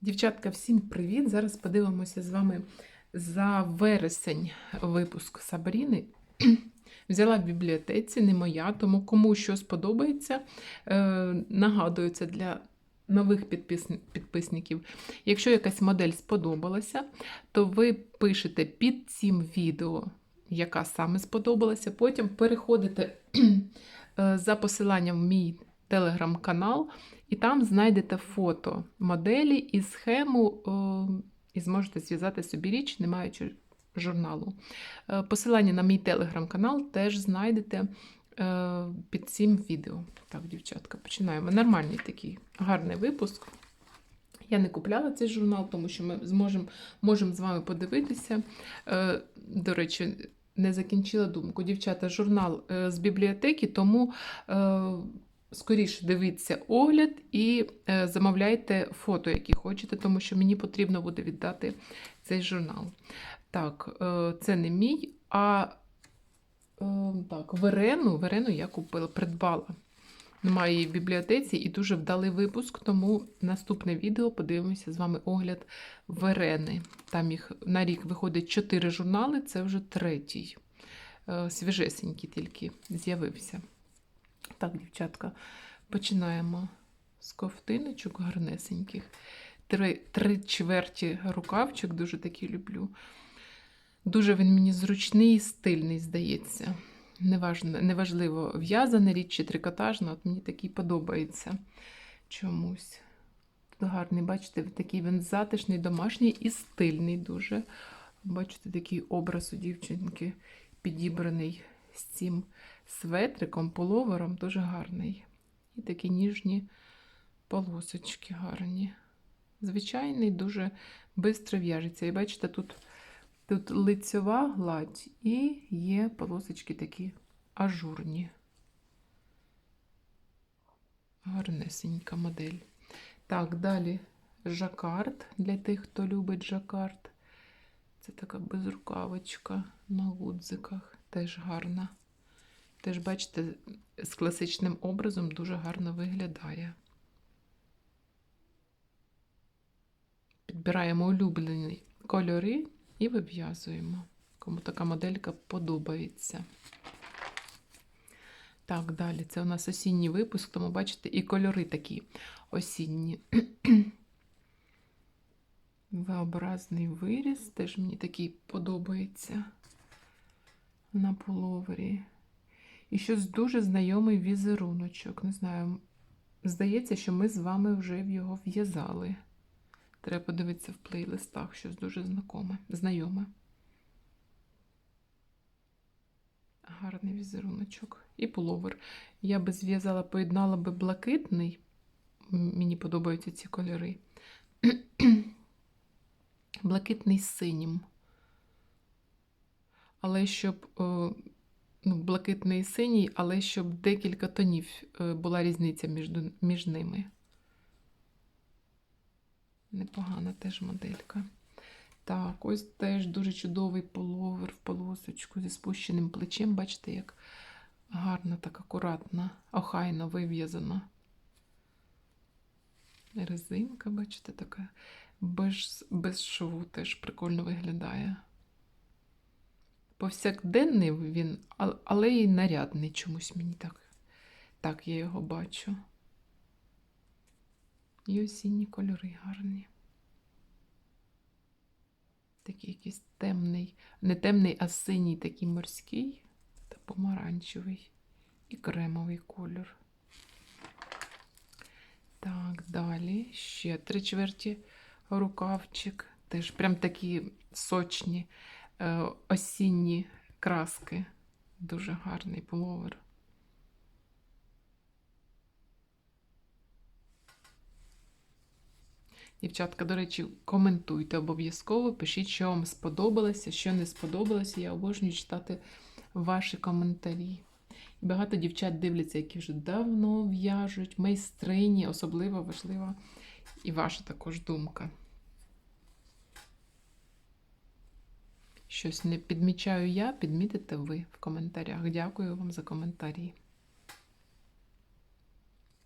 Дівчатка, всім привіт! Зараз подивимося з вами за вересень випуск Сабріни. Взяла в бібліотеці, не моя, тому кому що сподобається, е, нагадую це для нових підписн- підписників. Якщо якась модель сподобалася, то ви пишете під цим відео, яка саме сподобалася. Потім переходите е, за посиланням в мій телеграм-канал, і там знайдете фото моделі і схему, е, і зможете зв'язати собі річ, не маючи журналу. Е, Посилання на мій телеграм-канал теж знайдете е, під цим відео. Так, дівчатка, починаємо. Нормальний такий гарний випуск. Я не купляла цей журнал, тому що ми зможемо можемо з вами подивитися. До речі, не закінчила думку. Дівчата, журнал з бібліотеки, тому скоріше дивіться огляд і е, замовляйте фото, які хочете, тому що мені потрібно буде віддати цей журнал. Так, е, це не мій, а е, так, Верену, Верену я купила, придбала. Немає в бібліотеці і дуже вдалий випуск, тому наступне відео подивимося з вами огляд Верени. Там їх на рік виходить 4 журнали, це вже третій. Свіжесенький тільки з'явився. Так, дівчатка, починаємо з ковтиночок гарнесеньких. Три, три чверті рукавчик, дуже такий люблю. Дуже він мені зручний і стильний, здається. Неважно, неважливо, в'язана річ чи трикотажна, от мені такий подобається чомусь. Тут гарний, бачите, такий він затишний, домашній і стильний дуже. Бачите, такий образ у дівчинки підібраний з цим светриком, пуловером, дуже гарний. І такі ніжні полосочки гарні. Звичайний, дуже швидко в'яжеться. І бачите, тут, тут лицьова гладь і є полосочки такі ажурні. Гарнесенька модель. Так, далі жакард для тих, хто любить жакард. Це така безрукавочка на гудзиках, теж гарна. Теж, бачите, з класичним образом дуже гарно виглядає. Підбираємо улюблені кольори і вив'язуємо. Кому така моделька подобається. Так, далі. Це у нас осінній випуск, тому бачите, і кольори такі осінні. V-образний виріз, теж мені такий подобається на пуловері. І щось дуже знайомий візеруночок. Не знаю, здається, що ми з вами вже його в'язали. Треба подивитися в плейлистах, щось дуже знакоме, знайоме. Гарний візеруночок. І пуловер. Я би зв'язала, поєднала би блакитний. Мені подобаються ці кольори. Блакитний з синім. Але щоб е, ну, блакитний і синій, але щоб декілька тонів е, була різниця між, між ними. Непогана теж моделька. Так, ось теж дуже чудовий половер в полосочку зі спущеним плечем. Бачите, як гарно, так акуратно, охайно вив'язано. Резинка, бачите, така без, без шву теж прикольно виглядає. Повсякденний він, але й нарядний чомусь мені так. Так я його бачу. І осінні кольори гарні. Такий якийсь темний, не темний, а синій такий морський та помаранчевий і кремовий кольор. Так, далі ще три чверті рукавчик. Теж прям такі сочні осінні краски. Дуже гарний пуловер. Дівчатка, до речі, коментуйте обов'язково, пишіть, що вам сподобалося, що не сподобалося. Я обожнюю читати ваші коментарі. Багато дівчат дивляться, які вже давно в'яжуть, майстрині, особливо важлива і ваша також думка. Щось не підмічаю я, підмітите ви в коментарях. Дякую вам за коментарі.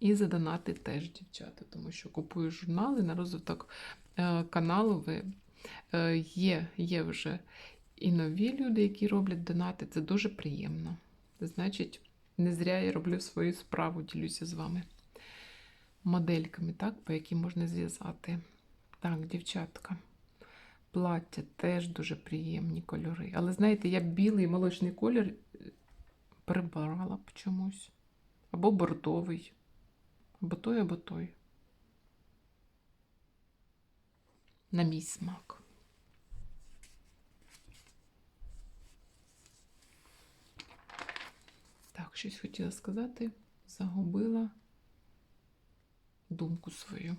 І задонати теж, дівчата, тому що купую журнали на розвиток е, каналу. Ви, е, є, є вже і нові люди, які роблять донати. Це дуже приємно. Значить, не зря я роблю свою справу, ділюся з вами модельками, так, по яким можна зв'язати. Так, дівчатка. Плаття теж дуже приємні кольори. Але знаєте, я білий молочний колір е, прибирала б чомусь. Або бордовий. Або той, або той. На мій смак. Так, щось хотіла сказати. Загубила думку свою.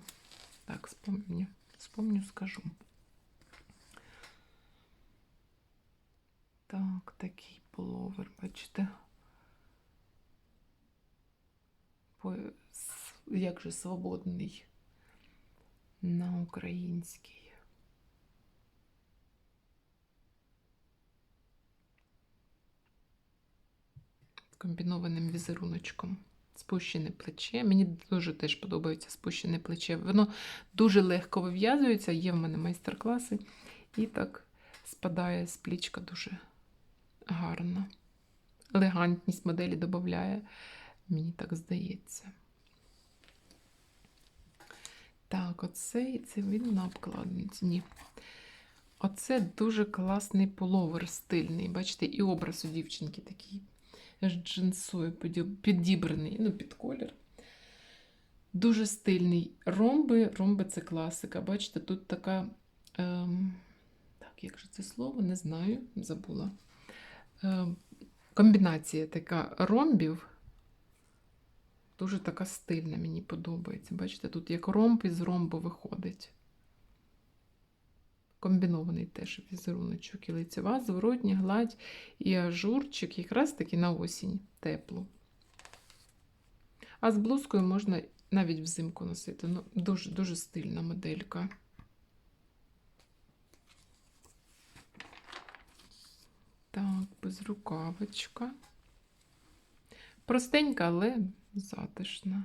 Так, спомню, спомню, скажу. Так, такий пуловер, бачите. Як же свободний на український. Комбінованим візеруночком. Спущене плече. Мені дуже теж подобається спущене плече. Воно дуже легко вив'язується, є в мене майстер-класи. І так спадає з плічка дуже гарно. Елегантність моделі додає, мені так здається. Так, оцей це він на обкладинці. Оце дуже класний пуловер стильний. Бачите, і образ у дівчинки такий з джинсою підібраний, ну, під колір. Дуже стильний. Ромби, ромби це класика. Бачите, тут така. Ем, так, як же це слово? Не знаю, забула. Ем, комбінація така ромбів. Дуже така стильна, мені подобається. Бачите, тут як ромб із ромбу виходить. Комбінований теж візеруночок і лицева, зворотня, гладь і ажурчик, якраз таки на осінь теплу. А з блузкою можна навіть взимку носити. Ну, дуже, дуже стильна моделька. Так, безрукавочка. Простенька, але затишна.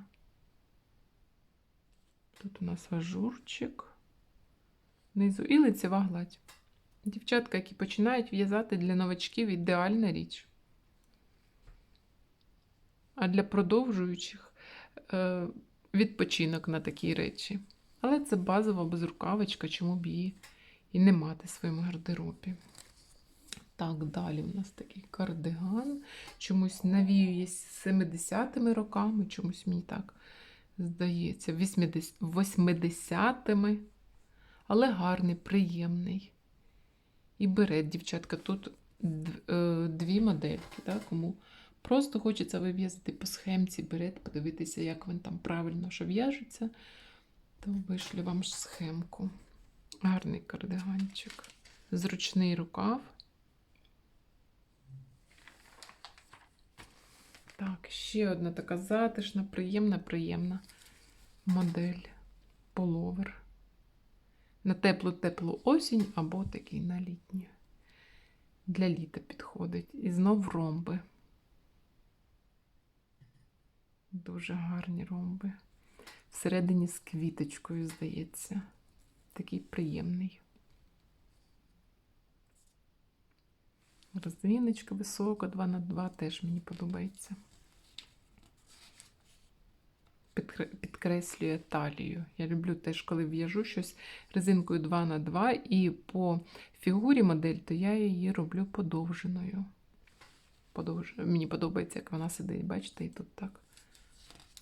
Тут у нас ажурчик внизу і лицева гладь. Дівчатка, які починають в'язати для новачків ідеальна річ. А для продовжуючих е, відпочинок на такі речі. Але це базова безрукавочка, чому б її і не мати в своєму гардеробі. Так, далі у нас такий кардиган. Чомусь навіює з 70-ми роками, чомусь мені так здається, 80-ми. Але гарний, приємний. І берет, дівчатка, тут е, дві модельки. Да? Кому просто хочеться вив'язати по схемці берет, подивитися, як він там правильно що в'яжеться, то вишлю вам схемку. Гарний кардиганчик. Зручний рукав. Так, ще одна така затишна, приємна, приємна модель. Половер. На теплу-теплу осінь або такий на літню. Для літа підходить. І знов ромби. Дуже гарні ромби. Всередині з квіточкою, здається. Такий приємний. Розвіночка висока, 2 на 2 теж мені подобається. Підкреслює талію. Я люблю теж, коли в'яжу щось резинкою 2 на 2 і по фігурі модель, то я її роблю подовженою. Подовж... Мені подобається, як вона сидить, бачите, і тут так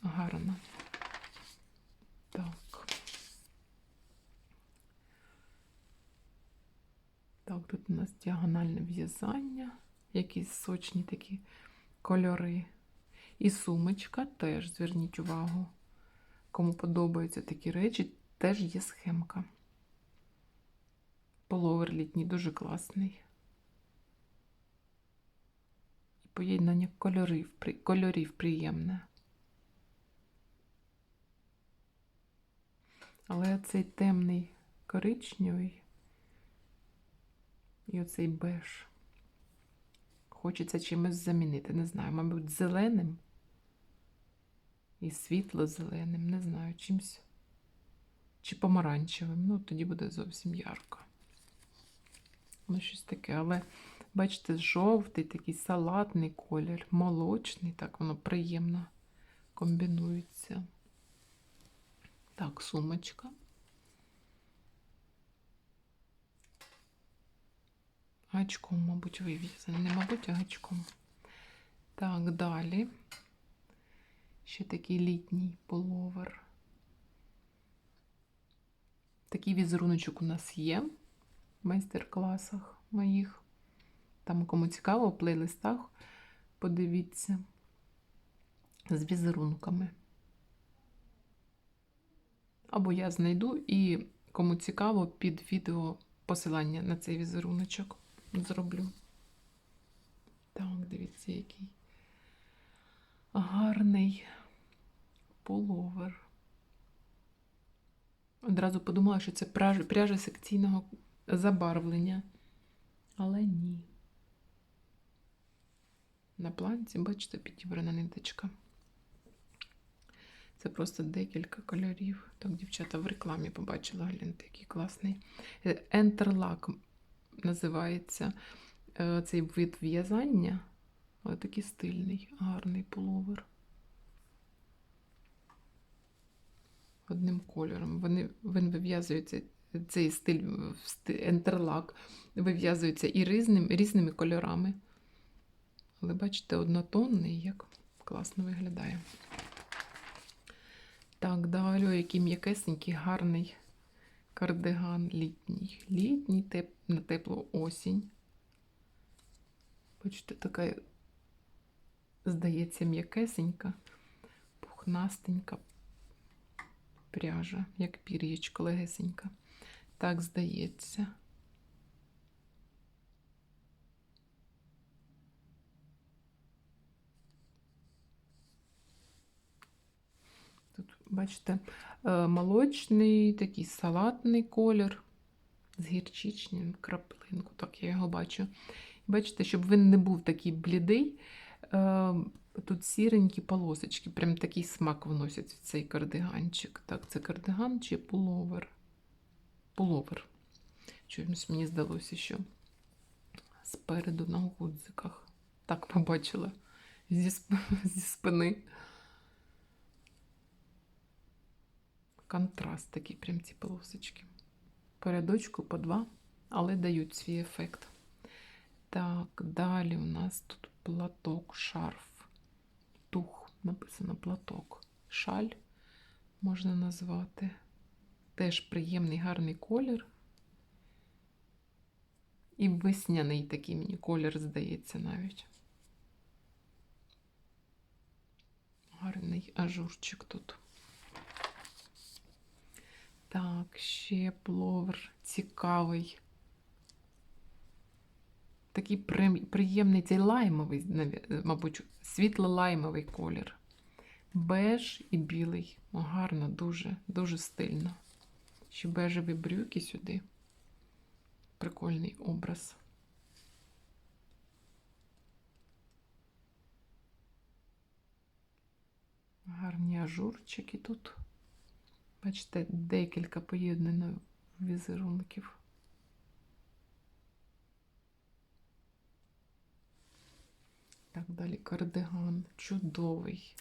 гарно. Так. Так, тут у нас діагональне в'язання, якісь сочні такі кольори. І сумочка теж, зверніть увагу, кому подобаються такі речі, теж є схемка. Половер літній дуже класний. І поєднання кольорів, кольорів приємне. Але цей темний коричневий і оцей беж. Хочеться чимось замінити. Не знаю, мабуть, зеленим. і світло-зеленим, не знаю, чимсь. Чи помаранчевим. Ну, тоді буде зовсім ярко. Ну, щось таке, але бачите, жовтий, такий салатний колір, молочний, так воно приємно комбінується. Так, сумочка. Гачком, мабуть, вив'язаний. Не мабуть, а гачком. Так, далі. Ще такий літній половер. Такий візеруночок у нас є в майстер-класах моїх. Там, кому цікаво, в плейлистах подивіться з візерунками. Або я знайду і кому цікаво, під відео посилання на цей візеруночок зроблю. Так, дивіться, який гарний половер. Одразу подумала, що це пряжа, секційного забарвлення. Але ні. На планці, бачите, підібрана ниточка. Це просто декілька кольорів. Так, дівчата в рекламі побачила, гляньте, який класний. Ентерлак називається е, цей вид в'язання. Ось такий стильний, гарний пуловер. Одним кольором. Вони, він вив'язується, цей стиль ентерлак вив'язується і різним, різними кольорами. Але бачите, однотонний, як класно виглядає. Так, далі, який м'якесенький, гарний кардиган літній. Літній теп... на теплу осінь. Бачите, така, здається, м'якесенька, пухнастенька пряжа, як пір'ячко легесенька. Так здається. Тут, бачите, е, молочний, такий салатний колір з гірчичним краплинку, так я його бачу. Бачите, щоб він не був такий блідий, е, тут сіренькі полосочки, прям такий смак вносять в цей кардиганчик. Так, це кардиган чи пуловер? Пуловер. Чомусь мені здалося, що спереду на гудзиках. Так побачила зі, сп... зі спини. Контраст такий, прям ці полосочки. Передочку по два, але дають свій ефект. Так, далі у нас тут платок, шарф, тух, написано платок, шаль можна назвати. Теж приємний гарний колір. І весняний такий мені колір, здається, навіть. Гарний ажурчик тут. Так, ще пловер цікавий. Такий приємний цей лаймовий, мабуть, світло-лаймовий колір. Беж і білий. О, гарно, дуже, дуже стильно. Ще бежеві брюки сюди. Прикольний образ. Гарні ажурчики тут. Бачите, декілька поєднано візерунків. Так, далі кардиган чудовий.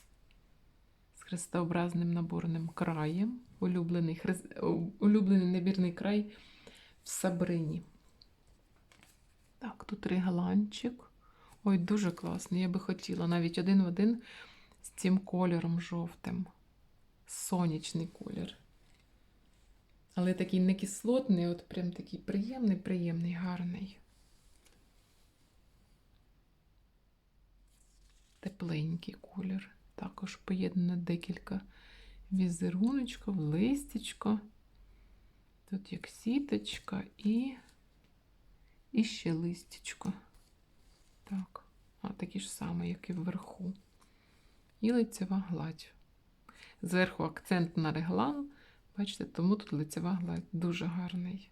З хрестообразним наборним краєм. Улюблений, хрест... улюблений набірний край в Сабрині. Так, тут регланчик. Ой, дуже класний. Я би хотіла навіть один в один з цим кольором жовтим сонячний колір. Але такий не кислотний, от прям такий приємний, приємний, гарний. Тепленький колір. Також поєднано декілька візеруночків, листячко. Тут як сіточка і, і ще листячко. Так, а такі ж самі, як і вверху. І лицева гладь. Зверху акцент на реглан. Бачите, тому тут лицева гладь дуже гарний.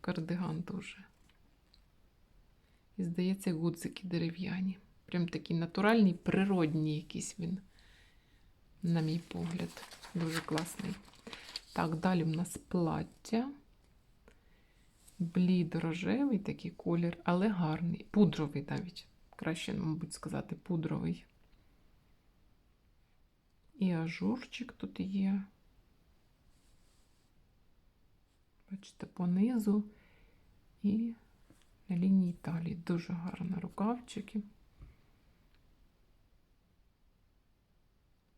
Кардиган дуже. І, здається, гудзики дерев'яні. Прям такий натуральний, природній якийсь він. на мій погляд. Дуже класний. Так, далі в нас плаття. Блідо-рожевий такий колір, але гарний. Пудровий навіть. Краще, мабуть, сказати, пудровий. І ажурчик тут є. Бачите, понизу і на лінії талії. Дуже гарно рукавчики.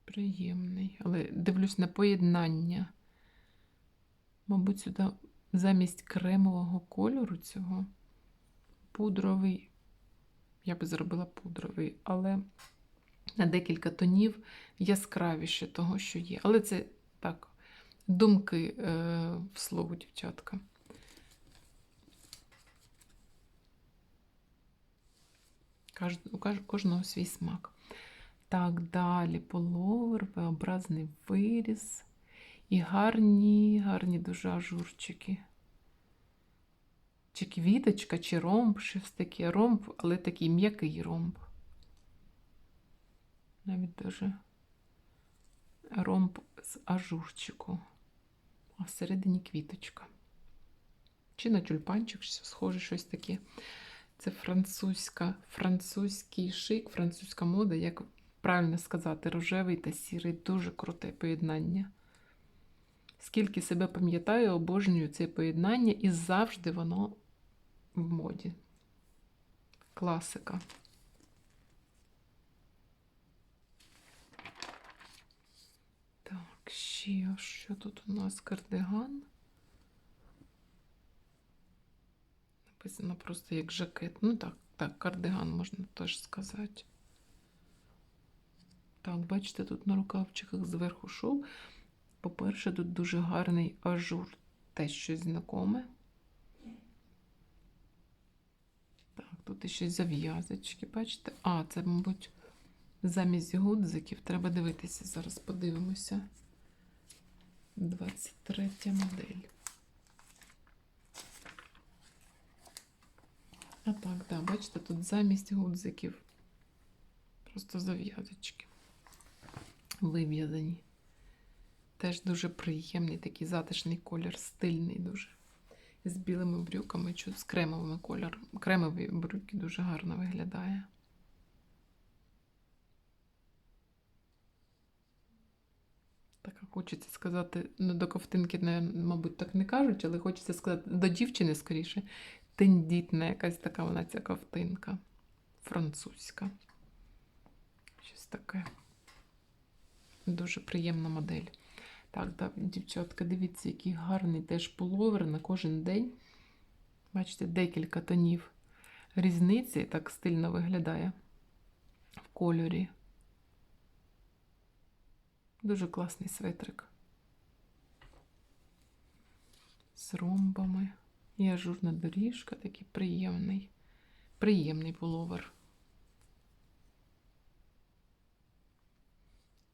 Приємний. Але дивлюсь на поєднання. Мабуть, сюди замість кремового кольору цього пудровий. Я би зробила пудровий, але на декілька тонів яскравіше того, що є. Але це так, думки е, вслову, дівчатка. У кожного свій смак. Так, далі половер, V-образний виріз. І гарні, гарні дуже ажурчики. Чи квіточка, чи ромб, щось таке. Ромб, але такий м'який ромб. Навіть дуже ромб з ажурчику. А всередині квіточка. Чи на тюльпанчик, що схоже щось таке. Це французька, французький шик, французька мода, як правильно сказати, рожевий та сірий. Дуже круте поєднання. Скільки себе пам'ятаю, обожнюю це поєднання, і завжди воно в моді. Класика. Ще що тут у нас кардиган? Написано просто як жакет. Ну так, так, кардиган можна теж сказати. Так, бачите, тут на рукавчиках зверху шов. По-перше, тут дуже гарний ажур, те щось знакоме. Так, тут ще зав'язочки, бачите? А, це, мабуть, замість гудзиків. Треба дивитися, зараз подивимося. 23 модель. А так, да, бачите, тут замість гудзиків. Просто зав'язочки. Вив'язані. Теж дуже приємний, такий затишний колір, стильний дуже. З білими брюками, чи з кремовими кольором. Кремові брюки дуже гарно виглядає. Так хочеться сказати, ну до ковтинки, мабуть, так не кажуть, але хочеться сказати до дівчини скоріше. Тендітна якась така вона ця ковтинка. Французька. Щось таке. Дуже приємна модель. Так, так, дівчатка, дивіться, який гарний теж пуловер на кожен день. Бачите, декілька тонів різниці, так стильно виглядає в кольорі. Дуже класний светрик. З ромбами. І ажурна доріжка, такий приємний, приємний пуловер.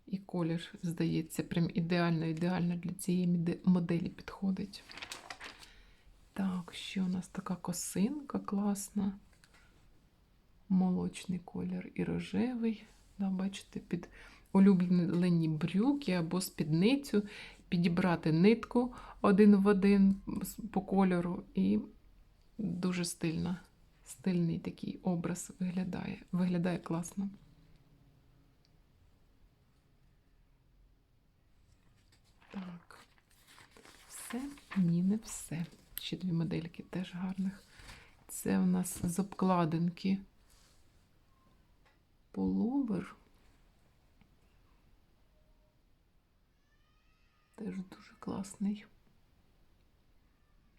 І колір, здається, прям ідеально, ідеально для цієї моделі підходить. Так, ще у нас така косинка класна. Молочний колір і рожевий. Да, бачите, під улюблені брюки або спідницю, підібрати нитку один в один по кольору, і дуже стильно. Стильний такий образ виглядає. Виглядає класно. Так. Все? Ні, не все. Ще дві модельки теж гарних. Це у нас з обкладинки пуловер. Теж дуже класний.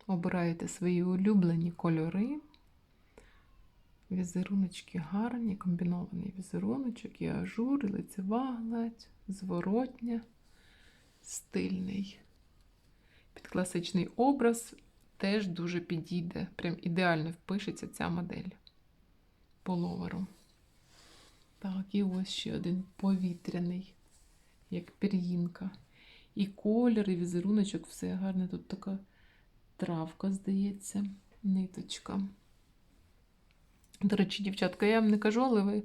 Обираєте свої улюблені кольори. Візеруночки гарні, комбінований візеруночок, і ажур, і лицева гладь, зворотня, стильний. Під класичний образ теж дуже підійде. Прям ідеально впишеться ця модель половеру. Так, і ось ще один повітряний, як пір'їнка. І колір, і візеруночок, все гарне. Тут така травка, здається, ниточка. До речі, дівчатка, я вам не кажу, але ви,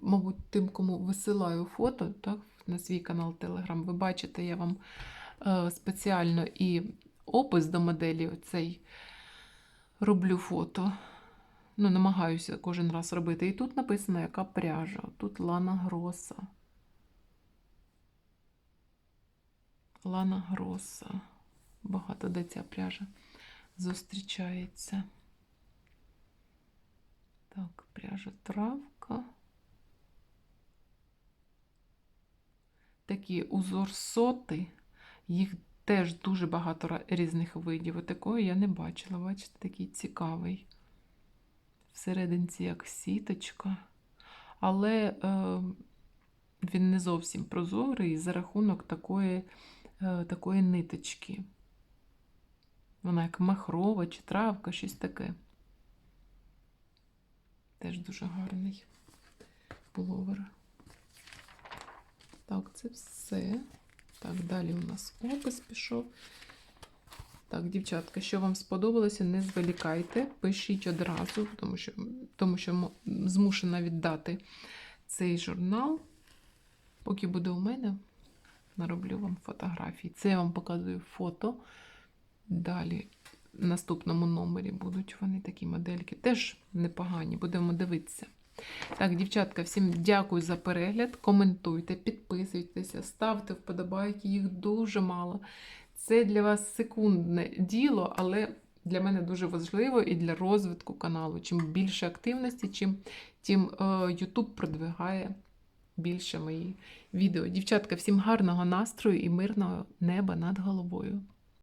мабуть, тим, кому висилаю фото, так, на свій канал Telegram. Ви бачите, я вам е, спеціально і опис до моделі оцей роблю фото. Ну, намагаюся кожен раз робити. І тут написано, яка пряжа. Тут Лана Гроса. Лана Гроса. Багато де ця пряжа зустрічається. Так, пряжа травка. Такі узорсоти, їх теж дуже багато різних видів. Отакої я не бачила. Бачите, такий цікавий. Всерединці як сіточка. Але е, він не зовсім прозорий за рахунок такої, такої ниточки. Вона як махрова чи травка, щось таке. Теж дуже гарний пуловер. Так, це все. Так, далі у нас опис пішов. Так, дівчатка, що вам сподобалося, не зволікайте, пишіть одразу, тому що, тому що змушена віддати цей журнал. Поки буде у мене, нароблю вам фотографії. Це я вам показую фото. Далі в наступному номері будуть вони такі модельки. Теж непогані, будемо дивитися. Так, дівчатка, всім дякую за перегляд. Коментуйте, підписуйтеся, ставте вподобайки, їх дуже мало. Це для вас секундне діло, але для мене дуже важливо і для розвитку каналу. Чим більше активності, чим тим е, YouTube продвигає більше мої відео. Дівчатка, всім гарного настрою і мирного неба над головою.